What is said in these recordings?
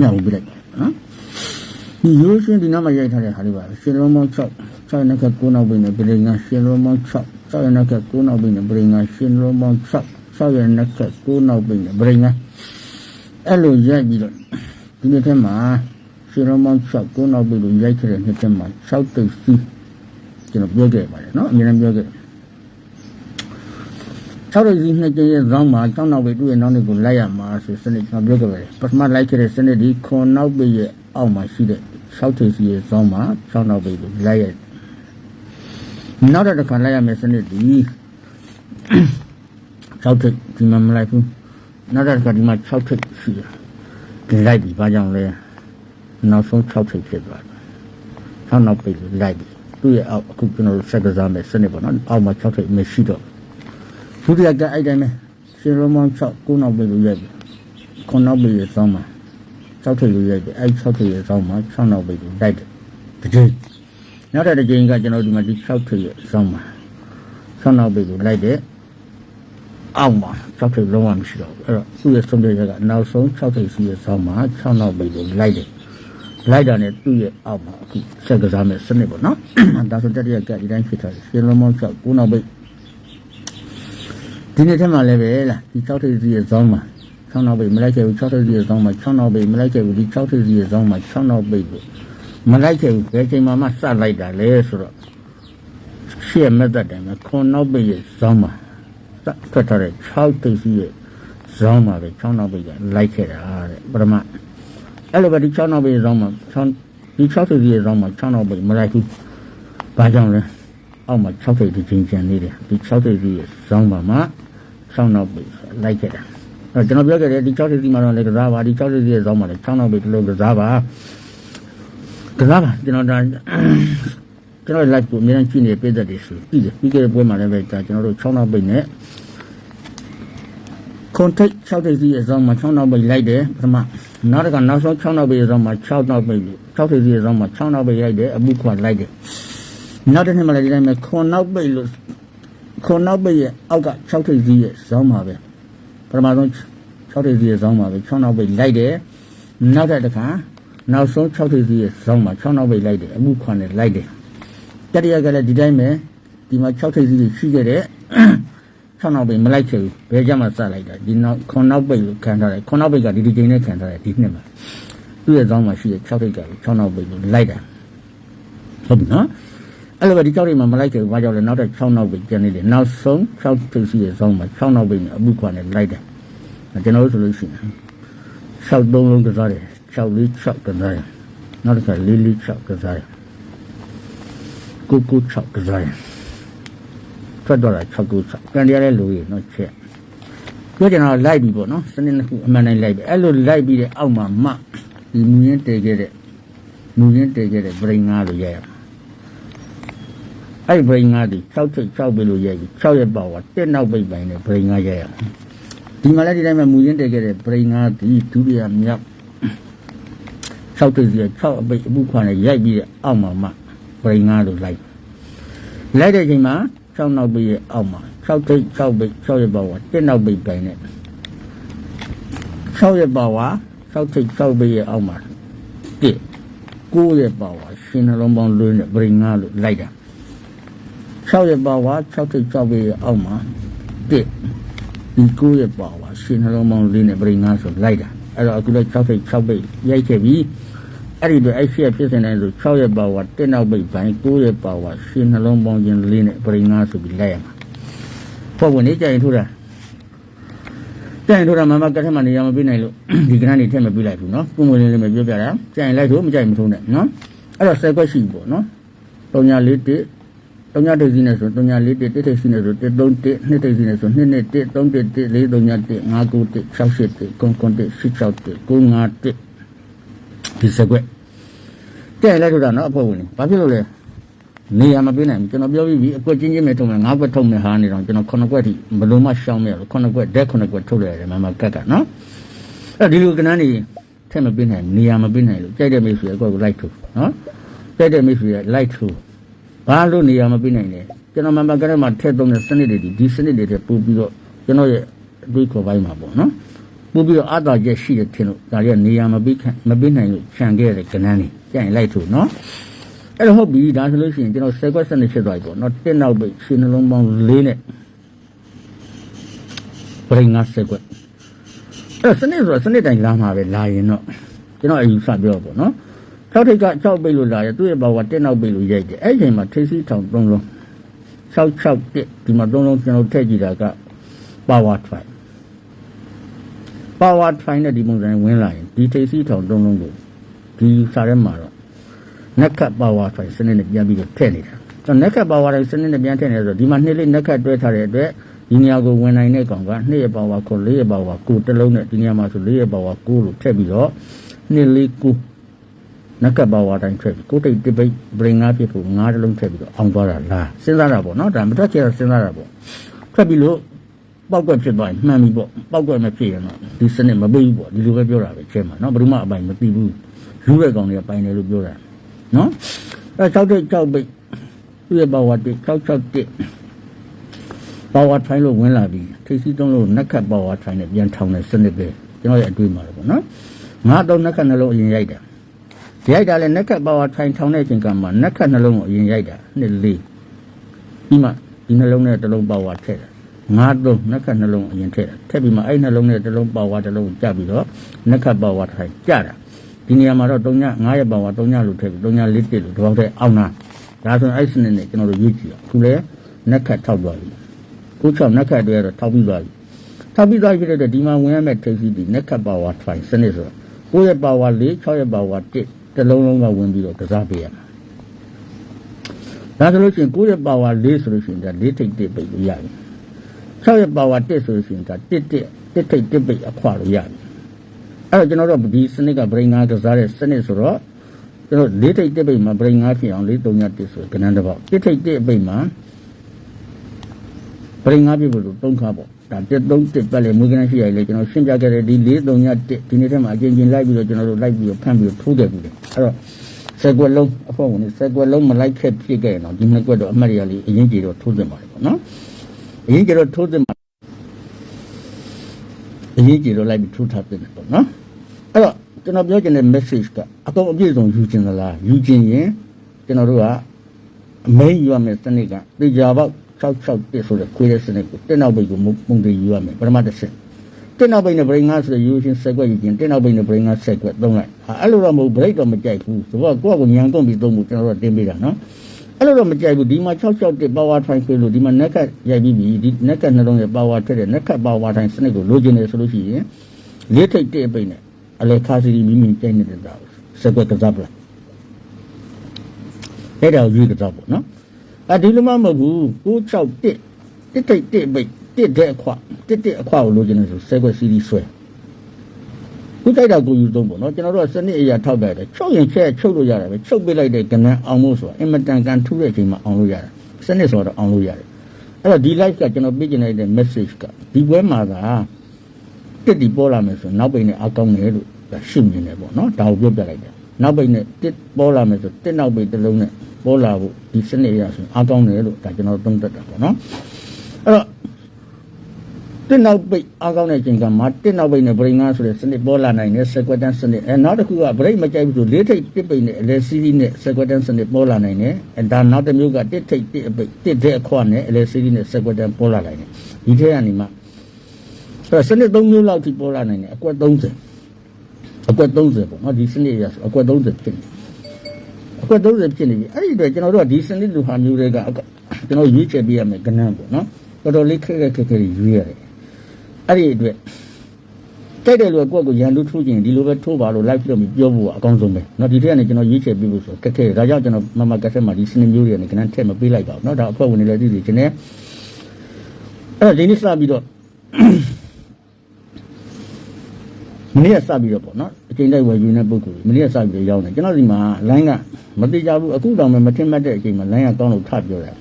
ညှောက်ပြလိုက်ပါနော်ဒီရိုးရှင်းဒီနောက်မှာရိုက်ထားတဲ့ဟာလေးပါရှင်ရောမောင်း6 6နှစ်ခက်9နောက်ပြီးနေပရိငါရှင်ရောမောင်း6 6နှစ်ခက်9နောက်ပြီးနေပရိငါရှင်ရောမောင်း6 6ရက်နှစ်ခက်9နောက်ပြီးနေပရိငါအဲ့လိုရိုက်ပြီးတော့ဒီနေ့ထဲမှာရှင်ရောမောင်း6 9နောက်ပြီးလို့ရိုက်ခဲ့တဲ့နေ့ထဲမှာ6တိတ်စီကျွန်တော်ပြောခဲ့ပါတယ်နော်အမြဲတမ်းပြောခဲ့ တယ်6ရစီနှစ်ကျင်းရဲ့ဇောင်းမှာကျောင်းနောက်ပဲသူ့ရဲ့နောက်တွေကိုလိုက်ရမှာဆိုစနစ်ကျွန်တော်ပြောခဲ့ပါတယ်ပထမလိုက်ခဲ့တဲ့စနစ်ဒီခွန်နောက်ပဲရဲ့အောက်မှာရှိတဲ့6ထိပ်စီရဲ့ဇောင်းမှာ6နောက်ပဲကိုလိုက်ရနောက်တစ်ခါလိုက်ရမယ်စနစ်ဒီ6ထိပ်ဒီမှာမလိုက်ဘူးနောက်တစ်ခါဒီမှာ6ထိပ်ရှိတယ်ဒီလိုက်ပြီဘာကြောင့်လဲနောက်ဆုံး6ထိပ်ဖြစ်သွားတယ်6နောက်ပဲကိုလိုက်ပြီသူ့ရဲ့အောက်အခုကျွန်တော်တို့ဆက်ကစားမယ်စနစ်ပေါ့နော်အောက်မှာ6ထိပ်မရှိတော့ဘူး ဒုတိယကအဲ့တိုင်းပဲရှင်ရမောင်း6ကိုနောက်ပေးလို့ရိုက်ပြီခုနောက်ပေးရဆောင်းမှာ6ထိပ်လို့ရိုက်ပြီအဲ့6ထိပ်ရဆောင်းမှာ6နောက်ပေးလို့လိုက်တယ်တစ်ချိန်နောက်တစ်ချိန်ကကျွန်တော်ဒီမှာဒီ6ထိပ်ရဆောင်းမှာ6နောက်ပေးလို့လိုက်တယ်အောက်မှာ6ထိပ်လုံးဝမရှိတော့ဘူးအဲ့တော့သူ့ရဲ့ဆုံးဖြတ်ချက်ကနောက်ဆုံး6ထိပ်စီရဆောင်းမှာ6နောက်ပေးလို့လိုက်တယ်လိုက်တာနဲ့သူ့ရဲ့အောက်မှာအခုဆက်ကစားမဲ့စနစ်ပေါ့နော်ဒါဆိုတတိယကဒီတိုင်းဖြစ်သွားတယ်ရှင်ရမောင်း6ကိုနောက်ပေး ဒီနေ့ထဲမှာလည်းပဲလားဒီ6ထိပ်စီရဲ့ဇောင်းမှာ6နောက်ပိတ်မလိုက်ခဲ့ဘူး6ထိပ်စီရဲ့ဇောင်းမှာ6နောက်ပိတ်မလိုက်ခဲ့ဘူးဒီ6ထိပ်စီရဲ့ဇောင်းမှာ6နောက်ပိတ်ကိုမလိုက်ခဲ့ဘူးဘယ်ချိန်မှမစလိုက်တာလဲဆိုတော့ရှေ့မဲ့တဲ့တိုင်မှာခွန်နောက်ပိတ်ရဲ့ဇောင်းမှာစထွက်ထားတဲ့6ထိပ်စီရဲ့ဇောင်းမှာပဲ6နောက်ပိတ်ကလိုက်ခဲ့တာတဲ့ပထမအဲ့လိုပဲဒီ6နောက်ပိတ်ရဲ့ဇောင်းမှာ6ဒီ6ထိပ်စီရဲ့ဇောင်းမှာ6နောက်ပိတ်မလိုက်ဘူးဘာကြောင့်လဲအောက်မှာ6ထိပ်ဒီချင်းချန်နေတယ်ဒီ6ထိပ်စီရဲ့ဇောင်းမှာမှာ 6နောက်ပိတ်လိုက်ခဲ့တာအဲ့တော့ကျွန်တော်ပြောခဲ့တယ်ဒီ6ထိပ်စီမှာတော့လေကစားပါဒီ6ထိပ်စီရဲ့ဇောင်းမှာလည်း6နောက်ပိတ်တစ်လုံးကစားပါကစားပါကျွန်တော်ဒါကျွန်တော် live ကိုအများကြီးကြည့်နေပြတဲ့တွေဆိုပြီးတယ်ပြီးခဲ့တဲ့ပွဲမှာလည်းပဲဒါကျွန်တော်တို့6နောက်ပိတ်နဲ့ခွန်ထိတ်6ထိပ်စီအစောင်းမှာ6နောက်ပိတ်လိုက်တယ်ပထမနောက်တစ်ခါနောက်ဆုံး6နောက်ပိတ်အစောင်းမှာ6နောက်ပိတ်လို့6ထိပ်စီအစောင်းမှာ6နောက်ပိတ်လိုက်တယ်အမှုခွာလိုက်တယ်နောက်တစ်နေ့မှလည်းဒီတိုင်းပဲခွန်နောက်ပိတ်လို့ ခွန်နောက်ပိတ်ရဲ့အောက်က6ထိပ်စီရဲ့ဇောင်းမှာပဲပထမဆုံး6ထိပ်စီရဲ့ဇောင်းမှာပဲ6နောက်ပိတ်လိုက်တယ်နောက်တစ်ခါနောက်ဆုံး6ထိပ်စီရဲ့ဇောင်းမှာ6နောက်ပိတ်လိုက်တယ်အမှုခွာနဲ့လိုက်တယ်တတိယကလည်းဒီတိုင်းပဲဒီမှာ6ထိပ်စီရှိခဲ့တဲ့6နောက်ပိတ်မလိုက်ချင်ဘူးဘယ်ကြမှာစလိုက်တာဒီနောက်ခွန်နောက်ပိတ်ကိုခံထားတယ်ခွန်နောက်ပိတ်ကဒီဒီချိန်နဲ့ခံထားတယ်ဒီနှစ်မှာသူ့ရဲ့ကောင်းမှာရှိတဲ့6ထိပ်က6နောက်ပိတ်ကိုလိုက်တာဟုတ်ပြီနော် အဲ့လိုပဲဒီ6ထိပ်မှာမလိုက်ချင်ဘူးဘာကြောင့်လဲနောက်တဲ့6နောက်ပိတ်ကျန်နေတယ်နောက်ဆုံး6ထိပ်ရှိရဲ့ကောင်းမှာ6နောက်ပိတ်နဲ့အမှုခွာနဲ့လိုက်တယ်ကျွန်တော်တို့ဆိုလို့ရှိရင်6သုံးလုံးကစားတယ်6လေး6ကစားတယ်နောက်တစ်ခါလေးလေး6ကစားတယ်ကိုကို6ကစားတယ်ထွက်တော့တာ6ခု6ကန်တရားလဲလူကြီးနော်ချက်ပြောချင်တာလိုက်ပြီပေါ့နော်စနစ်နှစ်ခုအမှန်တိုင်းလိုက်ပြီအဲ့လိုလိုက်ပြီးတဲ့အောက်မှာမှဒီမူရင်းတည်ခဲ့တဲ့မူရင်းတည်ခဲ့တဲ့ brain ငါလို့ရရမှာ အဲ့ brain ငါဒီ6ချက်6ပဲလို့ရပြီ6ရက်ပါဝါတက်နောက်ပိတ်ပိုင်းနဲ့ brain ငါရရမှာဒီမှာလည်းဒီတိုင်းမှာမူရင်းတည်ခဲ့တဲ့ brain ငါဒီဒုတိယမြောက်6တိစီ6အပိတ်အမှုခွာနဲ့ရိုက်ပြီးတဲ့အောက်မှာမှ brain ငါလို့လိုက်လိုက်တဲ့ချိန်မှာ6နောက်ပိတ်ရဲ့အောက်မှာ6တိတ်6ပိတ်6ရက်ပါဝါတက်နောက်ပိတ်ပိုင်းနဲ့6ရက်ပါဝါ6တိတ်6ပိတ်ရဲ့အောက်မှာတက်9ရက်ပါဝါရှင်နှလုံးပေါင်းလွှင်းနဲ့ပရိငါလို့လိုက်တာ 6ရက်ပါဝါ6တိတ်6ပိတ်ရဲ့အောက်မှာတက်ဒီ9ရက်ပါဝါရှင်နှလုံးပေါင်းလွှင်းနဲ့ပရိငါဆိုလိုက်တာအဲ့တော့အခုလည်း6တိတ်6ပိတ်ရိုက်ခဲ့ပြီအဲ့ဒီတော့အဲ့ရှိရဖြစ်နေတယ်ဆို6ရက်ပါဝါတက်နောက်ပိတ်ပိုင်း9ရက်ပါဝါရှင်နှလုံးပေါင်းခြင်းလေးနဲ့ပရိငါဆိုပြီးလိုက်ရမှာပေါ့ဝင်နေကြရင်ထိုးတာကြရင်ထိုးတာမမကထမနေရမပြနိုင်လို့ဒီကနန်းနေထည့်မပြလိုက်ဘူးနော်ပုံမလေးလေးမပြောပြတာကြရင်လိုက်ထိုးမကြိုက်မထိုးနဲ့နော်အဲ့တော့ဆယ်ခွက်ရှိပြီပေါ့နော်3ညာ4 တစ်3ညာတိတ်စီနဲ့ဆို3ညာ4တစ်တစ်ထိတ်စီနဲ့ဆို1 3တစ်2ထိတ်စီနဲ့ဆို2 2တစ်3တစ်တစ်4 3ညာတစ်5 9တစ်6 8တစ်9 9တစ်10 6တစ်9 5တစ်ဒီဆယ်ခွက်တဲ့လိုက်ထုတ်တာနော်အဖွဲ့ဝင်တွေဘာဖြစ်လို့လဲနေရာမပေးနိုင်ဘူးကျွန်တော်ပြောပြီးပြီအကွက်ချင်းချင်းပဲထုံမယ်ငါးကွက်ထုံမယ်ဟာနေတော့ကျွန်တော်ခုနှစ်ကွက်ထိဘလို့မှရှောင်းမရဘူးခုနှစ်ကွက်ဒက်ခုနှစ်ကွက်ထုတ်လိုက်ရတယ်မမကက်ကနော်အဲ့ဒီလိုကနန်းနေထက်မပေးနိုင်နေရာမပေးနိုင်လို့ကြိုက်တဲ့မိတ်ဆွေအကွက်ကိုလိုက်ထုတ်နော်ကြိုက်တဲ့မိတ်ဆွေကလိုက်ထုတ် ဘာလို့နေရာမပေးနိုင်လဲကျွန်တော်မမကက်မှာထက်သုံးတဲ့စနစ်တွေဒီဒီစနစ်တွေထက်ပို့ပြီးတော့ကျွန်တော်ရဲ့အတွေးခေါ်ပိုင်းမှာပေါ့နော်ပို့ပြီးတော့အသာချက်ရှိတယ်ထင်လို့ဒါရီကနေရာမပေးခံမပေးနိုင်လို့ခြံခဲ့တဲ့ကနန်းလေးကြိုင်လိုက်ထို့နော်အဲ့တော့ဟုတ်ပြီဒါဆိုလို့ရှိရင်ကျွန်တော်10ခွက်စနစ်ဖြစ်သွားပြီပေါ့နော်တစ်နောက်ပိတ်ရှင်းနှလုံးပေါင်း၄နဲ့ပရိငါ10ခွက်အဲ့တော့စနစ်ဆိုတော့စနစ်တိုင်းလာမှာပဲလာရင်တော့ကျွန်တော်အယူဆပြောပေါ့နော် ၆ထိတ်က6ပိတ်လို့လာရသူ့ရဲ့ဘာဝတစ်နောက်ပိတ်လို့ရိုက်တယ်အဲ့ဒီအချိန်မှာထိစီထောင်၃လုံး661ဒီမှာ၃လုံးကျွန်တော်ထည့်ကြည့်တာက power try power try နဲ့ဒီပုံစံဝင်လာရင်ဒီထိစီထောင်၃လုံးကိုဒီစာထဲမှာတော့ neck power try စနစ်နဲ့ပြန်ပြီးတော့ထည့်နေတာကျွန်တော် neck power try စနစ်နဲ့ပြန်ထည့်နေဆိုတော့ဒီမှာနှစ်လေး neck တွဲထားတဲ့အတွက်ဒီနေရာကိုဝင်နိုင်တဲ့ကောင်က2ရဲ့ power ကို4ရဲ့ power ကိုတစ်လုံးနဲ့ဒီနေရာမှာဆို4ရဲ့ power ကိုလို့ထည့်ပြီးတော့နှစ်လေးကို နက်ကပ်ပါဝါတိုင်းထွက်ပြီးကိုတိတ်တိပိတ်ဘရင်ငါဖြစ်ဖို့ငါးတလုံးထည့်ပြီးတော့အောင်သွားတာလားစဉ်းစားတာပေါ့နော်ဒါမတက်ချင်စဉ်းစားတာပေါ့ထွက်ပြီးလို့ပောက်ကွက်ဖြစ်သွားရင်မှန်ပြီပေါ့ပောက်ကွက်မဖြစ်ရင်တော့ဒီစနစ်မပေးဘူးပေါ့ဒီလိုပဲပြောတာပဲကျဲမှာနော်ဘယ်သူမှအပိုင်မသိဘူးယူတဲ့ကောင်တွေကပိုင်တယ်လို့ပြောတာနော်အဲ၆တိတ်၆ပိတ်သူ့ရဲ့ပါဝါတိ၆၆တိပါဝါထိုင်းလို့ဝင်လာပြီးထိပ်စီးတုံးလို့နက်ကပ်ပါဝါထိုင်းနဲ့ပြန်ထောင်တဲ့စနစ်ပဲကျွန်တော်ရဲ့အတွေ့အမှာပေါ့နော်ငါတော့နက်ကပ်နှလုံးအရင်ရိုက်တာ ရိုက်တာလဲနက်ခတ်ပါဝါထိုင်ထောင်တဲ့အချိန်ကမှနက်ခတ်နှလုံးကိုအရင်ရိုက်တာနှစ်လေးပြီးမှဒီနှလုံးနဲ့တစ်လုံးပါဝါထည့်တာငါးသုံးနက်ခတ်နှလုံးအရင်ထည့်တာထည့်ပြီးမှအဲ့နှလုံးနဲ့တစ်လုံးပါဝါတစ်လုံးကိုကြပြီးတော့နက်ခတ်ပါဝါထိုင်ကြတာဒီနေရာမှာတော့3ည9ရက်ပါဝါ3ညလို့ထည့်ပြီး3ည4တစ်လို့ဒီဘောက်တဲ့အောင်နာဒါဆိုရင်အဲ့စနစ်နဲ့ကျွန်တော်တို့ရွေးကြည့်အောင်ခုလဲနက်ခတ်ထောက်သွားပြီကို6နက်ခတ်တွေကတော့ထောက်ပြီးသွားပြီထောက်ပြီးသွားပြီဖြစ်တဲ့ဒီမှာဝင်ရမယ့်ထိပ်စီးဒီနက်ခတ်ပါဝါထိုင်စနစ်ဆိုတော့9ရက်ပါဝါ4 6ရက်ပါဝါ1 တစ်လုံးလုံးကဝင်ပြီးတော့ကစားပေးရမှာဒါဆိုလို့ရှိရင်9ရက်ပါဝါ4ဆိုလို့ရှိရင်ဒါ4ထိပ်တစ်ပိတ်လို့ရပြီ6ရက်ပါဝါ1ဆိုလို့ရှိရင်ဒါ1တစ်1ထိပ်တစ်ပိတ်အခွာလို့ရပြီအဲ့တော့ကျွန်တော်တို့ဒီစနစ်ကဗရိန်ငါကစားတဲ့စနစ်ဆိုတော့ကျွန်တော်4ထိပ်တစ်ပိတ်မှာဗရိန်ငါဖြစ်အောင်4 3ည1ဆိုကနန်းတစ်ပေါက်1ထိပ်တစ်ပိတ်မှာ ဗရိန်ငါပြဖို့လို့3ခါပေါ့ဒါတက်သုံးတက်ပတ်လေမွေးကနရှိရလေကျွန်တော်ရှင်းပြခဲ့တဲ့ဒီ၄၃ညတက်ဒီနေ့ထဲမှာအကျဉ်းချင်းလိုက်ပြီးတော့ကျွန်တော်တို့လိုက်ပြီးတော့ဖမ်းပြီးတော့ထိုးတယ်ပြီလေအဲ့တော့စက်ကွက်လုံးအဖို့ဝင်စက်ကွက်လုံးမလိုက်ခဲ့ဖြစ်ခဲ့ရင်တော့ဒီနှစ်ကွက်တော့အမှတ်ရလေးအရင်ကြီးတော့ထိုးသင့်ပါတယ်ပေါ့နော်အရင်ကြီးတော့ထိုးသင့်ပါအရင်ကြီးတော့လိုက်ပြီးထိုးထားသင့်တယ်ပေါ့နော်အဲ့တော့ကျွန်တော်ပြောချင်တဲ့ message ကအကုန်အပြည့်စုံယူခြင်းသလားယူခြင်းရင်ကျွန်တော်တို့ကအမိန်ယူရမယ်စနစ်ကတေချာပေါက် 66တက်ဆိုတဲ့ခွေးတဲ့စနစ်ကိုတက်နောက်ဘိတ်ကိုပုံတည်ယူရမယ်ပထမတစ်ဆင့်တက်နောက်ဘိတ်နဲ့ဗရိန်ငါဆိုတဲ့ယူရှင်ဆက်ကွက်ယူခြင်းတက်နောက်ဘိတ်နဲ့ဗရိန်ငါဆက်ကွက်သုံးလိုက်ဟာအဲ့လိုတော့မဟုတ်ဗရိတ်တော့မကြိုက်ဘူးဆိုတော့ကိုယ့်ကိုညံကုန်ပြီးသုံးဖို့ကျွန်တော်တို့တင်ပေးတာနော်အဲ့လိုတော့မကြိုက်ဘူးဒီမှာ66တက် power train ခွေးလို့ဒီမှာ neck ရိုက်ပြီးပြီဒီ neck နှလုံးရဲ့ power ထက်တဲ့ neck power train စနစ်ကိုလိုချင်တယ်ဆိုလို့ရှိရင်လေးထိတ်တက်ပိတ်နဲ့အလေခါစီမိမိကြိုက်နေတဲ့တာဆက်ကွက်ကစားပလားအဲ့ဒါကိုယူကစားပေါ့နော် အဒီလိုမှမဟုတ်ဘူး661တစ်တိတ်တစ်ပိတ်တစ်တဲ့အခွတစ်တစ်အခွကိုလိုချင်တယ်ဆိုဆဲခွက်စီးဒီဆွဲခုတိုက်တာကိုယူသုံးပေါ့နော်ကျွန်တော်တို့ကစနစ်အရာထောက်တယ်ချုပ်ရင်ချက်ချုပ်လို့ရတယ်ပဲချုပ်ပေးလိုက်တဲ့ကဏ္ဍအောင်လို့ဆိုတာအင်မတန်ကန်ထူးတဲ့အချိန်မှာအောင်လို့ရတယ်စနစ်ဆိုတော့အောင်လို့ရတယ်အဲ့တော့ဒီ live ကကျွန်တော်ပြချင်တဲ့ message ကဒီပွဲမှာကတစ်ဒီပေါ်လာမယ်ဆိုနောက်ပိတ်နဲ့အကောင်းတယ်လို့ရှုမြင်တယ်ပေါ့နော်ဒါကိုပြောပြလိုက်တယ် နောက်ပိတ်နဲ့တစ်ပေါ်လာမယ်ဆိုတစ်နောက်ပိတ်တစ်လုံးနဲ့ပေါ်လာဖို့ဒီစနစ်အရဆိုရင်အားကောင်းတယ်လို့ဒါကျွန်တော်သုံးသပ်တာပေါ့နော်အဲ့တော့တစ်နောက်ပိတ်အားကောင်းတဲ့အချိန်ကမှတစ်နောက်ပိတ်နဲ့ဗရိန်ငါဆိုတဲ့စနစ်ပေါ်လာနိုင်တဲ့ sequence စနစ်အဲနောက်တစ်ခုကဗရိတ်မကြိုက်ဘူးဆိုလေးထိပ်တစ်ပိတ်နဲ့အလဲစီးစီးနဲ့ sequence စနစ်ပေါ်လာနိုင်တယ်အဲဒါနောက်တစ်မျိုးကတစ်ထိပ်တစ်အပိတ်တစ်တဲ့အခွနဲ့အလဲစီးစီးနဲ့ sequence ပေါ်လာနိုင်တယ်ဒီထဲကနေမှဆိုတော့စနစ်၃မျိုးလောက်ထိပေါ်လာနိုင်တယ်အကွက်30အ ကွက်30ပေါ့နော်ဒီစနစ်ရဆိုအကွက်30ဖြစ်နေအကွက်30ဖြစ်နေပြီအဲ့ဒီအတွက်ကျွန်တော်တို့ကဒီစနစ်လူဟာမျိုးတွေကကျွန်တော်ရွေးချယ်ပြရမယ်ကဏ္ဍပေါ့နော်တော်တော်လေးခက်ခက်ခက်ခက်ရွေးရတယ်အဲ့ဒီအတွက်တိုက်တယ်လို့ကိုယ့်ကိုရန်လူထိုးခြင်းဒီလိုပဲထိုးပါလို့ live လုပ်ပြီးပြောဖို့ကအကောင်းဆုံးပဲเนาะဒီထက်ကနေကျွန်တော်ရွေးချယ်ပြလို့ဆိုခက်ခဲဒါကြောင့်ကျွန်တော်မမကက်ဆက်မှာဒီစနစ်မျိုးတွေကနေကဏ္ဍထည့်မပေးလိုက်ပါဘူးเนาะဒါအဖွဲ့ဝင်တွေလည်းသိသိချင်းနေအဲ့ဒီနေ့စပြီးတော့ မနေ့ကစပြီးတော့ပေါ့နော်အချိန်တိုင်းဝယ်ယူနေပုဂ္ဂိုလ်မနေ့ကစပြီးတော့ရောက်နေကျွန်တော်ဒီမှာ line ကမတိကြဘူးအခုတောင်မှမထင်မှတ်တဲ့အချိန်မှာ line ကကောင်းလို့ထပြောတယ်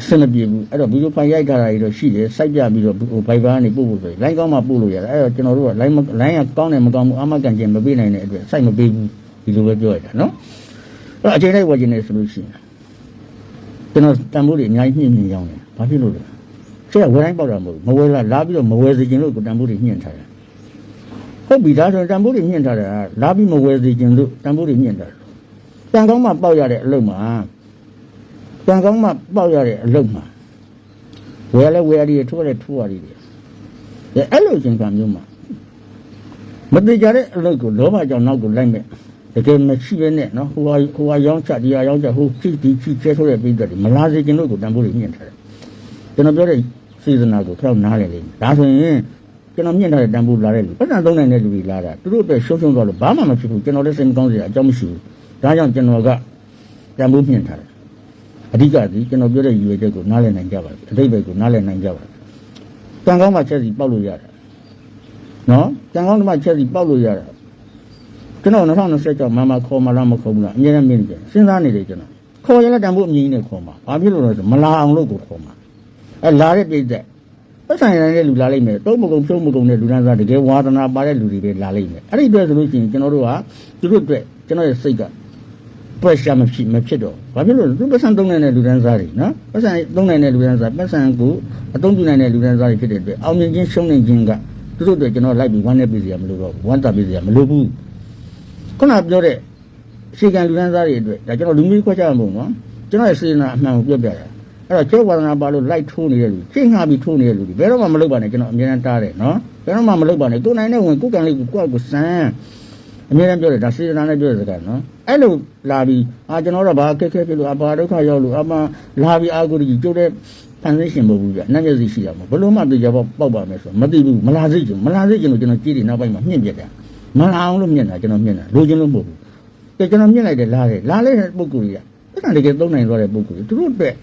အဆင်မပြေဘူးအဲ့တော့ဗီဒီယိုဖိုင်ရိုက်ထားတာတွေတော့ရှိတယ်စိုက်ပြပြီးတော့ဟို Viber ကနေပို့ဖို့ဆိုရင် line ကောင်းမှပို့လို့ရတယ်အဲ့တော့ကျွန်တော်တို့က line line ကကောင်းတယ်မကောင်းဘူးအမကန်ကျင်မပေးနိုင်တဲ့အတွက်စိုက်မပေးဘူးဒီလိုပဲပြောရတာနော်အဲ့တော့အချိန်တိုင်းဝယ်ခြင်းနေဆိုလို့ရှိရင်ကျွန်တော်တန်ဖိုးတွေအများကြီးညှင့်ညင်ရောင်းတယ်ဘာဖြစ်လို့လဲဆရာဝယ်တိုင်းပေါက်တာမဟုတ်ဘူးမဝယ်လာလာပြီးတော့မဝယ်စေခြင်းလို့ကိုတန်ဖိုးတွေညှင့်ထားတယ် ဟုတ်ပြီဒါဆိုရင်တန်ဖိုးတွေမြင့်ထားတယ်လာပြီးမဝယ်စီခြင်းလို့တန်ဖိုးတွေမြင့်ထားတယ်တန်ကောင်းမှပေါက်ရတဲ့အလုပ်မှာတန်ကောင်းမှပေါက်ရတဲ့အလုပ်မှာဝယ်လဲဝယ်ရတယ်ထိုးလဲထိုးရတယ်ဒါအဲ့လိုချင်းကမျိုးမှာမတိကြတဲ့အလုပ်ကိုလောဘကြောင့်နောက်ကိုလိုက်မဲ့တကယ်မရှိပဲနဲ့နော်ဟိုဟာဟိုဟာရောင်းချတရားရောင်းချဟိုခိတီခိကျဲဆိုတဲ့ပြည်သက်တွေမလာစေခြင်းလို့ကိုတန်ဖိုးတွေမြင့်ထားတယ်ကျွန်တော်ပြောတဲ့စေတနာကိုခရောက်နားလည်လိမ့်မယ်ဒါဆိုရင် ကျွန်တော်မြင့်ထားတဲ့တန်ဖိုးလာတဲ့လူပတ်စံသုံးနိုင်တဲ့လူတွေလာတာသူတို့အတွက်ရှုံးရှုံးသွားလို့ဘာမှမဖြစ်ဘူးကျွန်တော်လည်းစိတ်မကောင်းစရာအကြောင်းမရှိဘူးဒါကြောင့်ကျွန်တော်ကတန်ဖိုးမြင့်ထားတယ်အဓိကဒီကျွန်တော်ပြောတဲ့ရည်ရွယ်ချက်ကိုနားလည်နိုင်ကြပါစေအတိတ်ဘက်ကိုနားလည်နိုင်ကြပါစေတန်ကောင်းမှချက်စီပေါက်လို့ရတယ်နော်တန်ကောင်းမှချက်စီပေါက်လို့ရတယ်ကျွန်တော်2020ကျော်မမခေါ်မလားမခေါ်ဘူးလားအမြဲတမ်းမြင်နေတယ်စဉ်းစားနေတယ်ကျွန်တော်ခေါ်ရလဲတန်ဖိုးအမြင်နဲ့ခေါ်မှာဘာဖြစ်လို့လဲဆိုမလာအောင်လို့ကိုခေါ်မှာအဲလာတဲ့ပြိတ္တ ပတ်ဆိုင်ရတဲ့လူလာလိမ့်မယ်တုံးမကုံဖြုံးမကုံတဲ့လူတန်းစားတကယ်ဝါသနာပါတဲ့လူတွေပဲလာလိမ့်မယ်အဲ့ဒီအတွက်ဆိုလို့ရှိရင်ကျွန်တော်တို့ကသူတို့အတွက်ကျွန်တော်ရဲ့စိတ်က pressure မဖြစ်မဖြစ်တော့ဘာဖြစ်လို့လဲသူပတ်ဆိုင်သုံးနိုင်တဲ့လူတန်းစားတွေနော်ပတ်ဆိုင်သုံးနိုင်တဲ့လူတန်းစားပတ်ဆိုင်ကိုအသုံးပြုနိုင်တဲ့လူတန်းစားတွေဖြစ်တဲ့အတွက်အောင်မြင်ခြင်းရှုံးနေခြင်းကသူတို့အတွက်ကျွန်တော်လိုက်ပြီးဝမ်းနေပြစီရမလို့တော့ဝမ်းတာပြစီရမလို့ဘူးခုနပြောတဲ့အခြေခံလူတန်းစားတွေအတွက်ဒါကျွန်တော်လူမျိုးခွဲခြားမှာမဟုတ်နော်ကျွန်တော်ရဲ့စေတနာအမှန်ကိုပြောပြတာ အဲ့တော့ကျောဝါဒနာပါလို့လိုက်ထိုးနေတဲ့လူချိန်ငှားပြီးထိုးနေတဲ့လူတွေဘယ်တော့မှမလုပ်ပါနဲ့ကျွန်တော်အမြဲတမ်းတားတယ်နော်ဘယ်တော့မှမလုပ်ပါနဲ့ကိုယ်နိုင်တဲ့ဝင်ကိုယ်ကံလေးကိုကိုယ့်အကိုစမ်းအမြဲတမ်းပြောတယ်ဒါစေတနာနဲ့ပြောတဲ့စကားနော်အဲ့လိုလာပြီးအာကျွန်တော်တော့ဘာခက်ခဲဖြစ်လို့အဘာဒုက္ခရောက်လို့အမှလာပြီးအာကိုကြီးကျုပ်တဲ့ဖန်ဆင်းရှင်မဟုတ်ဘူးပြနတ်မျက်စိရှိတာမဟုတ်ဘလို့မှတေချာပေါက်ပေါက်ပါမယ်ဆိုမသိဘူးမလာစိတ်ချင်မလာစိတ်ချင်လို့ကျွန်တော်ကြည့်တယ်နောက်ပိုင်းမှာမြင့်ပြတယ်မလာအောင်လို့မြင့်တာကျွန်တော်မြင့်တာလိုချင်လို့မဟုတ်ဘူးကဲကျွန်တော်မြင့်လိုက်တယ်လာတယ်လာလိုက်တဲ့ပုံကူကြီးကအဲ့ဒါတကယ်သုံးနိုင်သွားတဲ့ပုံကူကြီးသူတို့အတွက်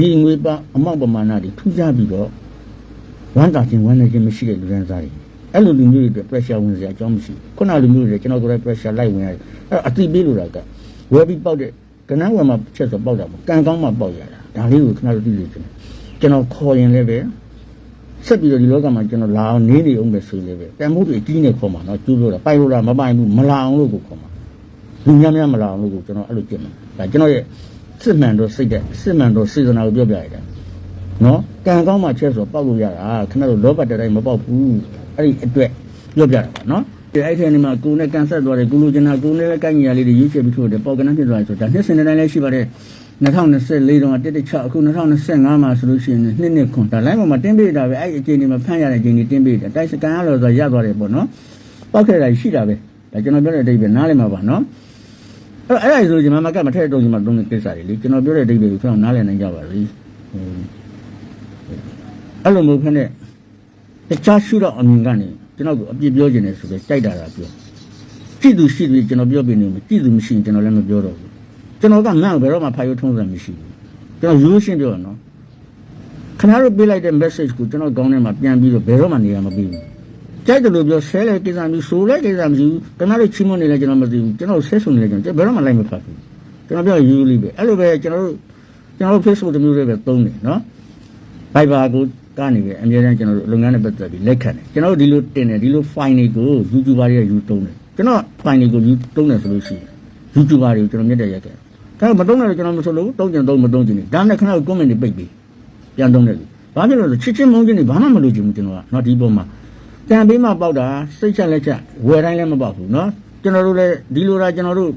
ဒီငွေပါအမောက်ပမာဏတွေထူးခြားပြီးတော့ဝမ်းသာခြင်းဝမ်းနေခြင်းမရှိတဲ့လူရန်စားတွေအဲ့လိုလူမျိုးတွေအတွက် pressure ဝင်စရာအကြောင်းမရှိဘူးခုနလူမျိုးတွေကျွန်တော်တို့လည်း pressure လိုက်ဝင်ရတယ်အဲ့တော့အတိပေးလို့တာကဝယ်ပြီးပေါက်တဲ့ကနန်းဝယ်မှာချက်ဆိုပေါက်တာပေါ့ကံကောင်းမှပေါက်ရတာဒါလေးကိုခဏတို့သိလို့ကျွန်တော်ကျွန်တော်ခေါ်ရင်လည်းပဲဆက်ပြီးတော့ဒီလောကမှာကျွန်တော်လာအောင်နေနေအောင်ပဲဆိုရင်လည်းပဲတန်ဖိုးတွေအကြီးနဲ့ခေါ်မှာနော်ကျူးလို့တာပိုက်လို့တာမပိုင်ဘူးမလာအောင်လို့ကိုခေါ်မှာလူများများမလာအောင်လို့ကိုကျွန်တော်အဲ့လိုကြည့်မှာဒါကျွန်တော်ရဲ့ စစ်မှန်တော့စိတ်တဲ့စစ်မှန်တော့စေတနာကိုပြောပြရတာနော်ကံကောင်းမှချက်ဆိုပေါက်လို့ရတာခဏတော့လောဘတတိုင်းမပေါက်ဘူးအဲ့ဒီအတွက်ပြောပြတာပါနော်ဒီအဲ့ဒီနေမှာကိုနဲ့ကန်ဆက်သွားတယ်ကိုလိုချင်တာကိုနဲ့လည်းကိုက်ညီရလေးတွေရွေးချယ်ပြီးထို့တယ်ပေါက်ကနန်းဖြစ်သွားတယ်ဆိုတာနှစ်စင်တိုင်းလည်းရှိပါတယ်2024တော့တက်တက်ချအခု2025မှာဆိုလို့ရှိရင်နှစ်နှစ်ခွန်ဒါလိုင်းပေါ်မှာတင်းပေးတာပဲအဲ့ဒီအချိန်ဒီမှာဖမ်းရတဲ့အချိန်ဒီတင်းပေးတယ်တိုက်စကန်ရလို့ဆိုရသွားတယ်ပေါ့နော်ပေါက်ခဲ့တာရှိတာပဲဒါကျွန်တော်ပြောတဲ့အတိတ်ပဲနားလည်မှာပါနော် အဲ့အဲ့ဒါဆိုကျွန်မမကမထည့်တော့ဒီမှာသုံးတဲ့ကိစ္စတွေလေကျွန်တော်ပြောတဲ့အဓိပ္ပာယ်ကိုကျွန်တော်နားလည်နိုင်ကြပါလိမ့်အဲ့လိုမျိုးဖက်နဲ့တခြားရှုတော့အမြင်ကနေကျွန်တော်ကိုအပြစ်ပြောခြင်းနဲ့ဆိုပဲကြိုက်တာတာပြောကြည့်သူရှိသူကျွန်တော်ပြောပြနေမှာကြည့်သူမရှိရင်ကျွန်တော်လည်းမပြောတော့ဘူးကျွန်တော်ကမှန်ဘယ်တော့မှဖာရုံထုံးစံမရှိဘူးကျွန်တော်ရိုးရှင်းပြောရနော်ခင်ဗျားတို့ပေးလိုက်တဲ့ message ကိုကျွန်တော်ကောင်းထဲမှာပြန်ပြီးတော့ဘယ်တော့မှနေရာမပြီးဘူး ကြိုက်တယ်လို့ပြောဆဲလိုက်ကိစ္စမျိုးဆိုလိုက်ကိစ္စမျိုးကျွန်တော်တို့ချီးမွမ်းနေလဲကျွန်တော်မသိဘူးကျွန်တော်ဆဲဆုံနေလဲကျွန်တော်ဘယ်တော့မှလိုက်မဖတ်ဘူးကျွန်တော်ပြောရူးရူးလေးပဲအဲ့လိုပဲကျွန်တော်တို့ကျွန်တော်တို့ Facebook တမျိုးလေးပဲသုံးတယ်နော် Viber ကိုကနေပဲအများအားကျွန်တော်တို့လုပ်ငန်းနဲ့ပတ်သက်ပြီးလက်ခံတယ်ကျွန်တော်တို့ဒီလိုတင်တယ်ဒီလို file တွေကို YouTuber တွေကယူသုံးတယ်ကျွန်တော် file တွေကို YouTube သုံးတယ်ဆိုလို့ရှိရင် YouTuber တွေကိုကျွန်တော်မြတ်တယ်ရက်ခဲ့ဒါမသုံးတယ်ကျွန်တော်မဆိုလို့သုံးကြံသုံးမသုံးကြင်ဒါနဲ့ခဏ comment တွေပိတ်ပြီးပြန်သုံးတယ်ဘာဖြစ်လို့လဲချစ်ချင်းမုန်းချင်းတွေဘာမှမလုပ်ချင်ဘူးကျွန်တော်ကနော်ဒီပုံမှာ တန်ပေးမှပေါက်တာစိတ်ချက်လက်ချက်ဝယ်တိုင်းလည်းမပေါက်ဘူးเนาะကျွန်တော်တို့လည်းဒီလိုတာကျွန်တော်တို့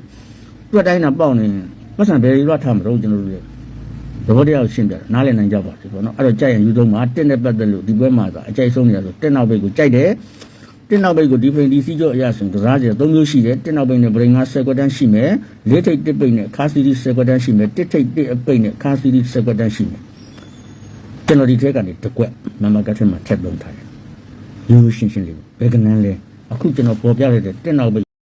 တွက်တိုင်းတာပေါက်နေပတ်စံဘယ်လိုရထားမလို့ကျွန်တော်တို့လည်းသဘောတရားကိုရှင်းပြတာနားလည်နိုင်ကြပါစေပေါ့နော်အဲ့တော့ကြိုက်ရင်ယူသုံးမှာတက်နဲ့ပတ်သက်လို့ဒီဘက်မှာသာအကြိုက်ဆုံးနေရဆိုတက်နောက်ဘိတ်ကိုကြိုက်တယ်တက်နောက်ဘိတ်ကိုဒီဖိန်ဒီစီကျော်အရာဆိုကစားကြသုံးမျိုးရှိတယ်တက်နောက်ဘိတ်နဲ့ဗရင်ငါ10ကွက်တန်းရှိမယ်လေးထိပ်တစ်ပိတ်နဲ့ခါစီဒီ10ကွက်တန်းရှိမယ်တစ်ထိပ်တစ်အပိတ်နဲ့ခါစီဒီ10ကွက်တန်းရှိမယ်ကျွန်တော်ဒီထဲကနေတစ်ကွက်မမကတ်ထဲမှာထက်လုံးထားတယ် ရိုးရိုးရှင်းရှင်းလေးဘယ်ကနန်းလဲအခုကျွန်တော်ပေါ်ပြလိုက်တဲ့တက်နောက်ပိတ်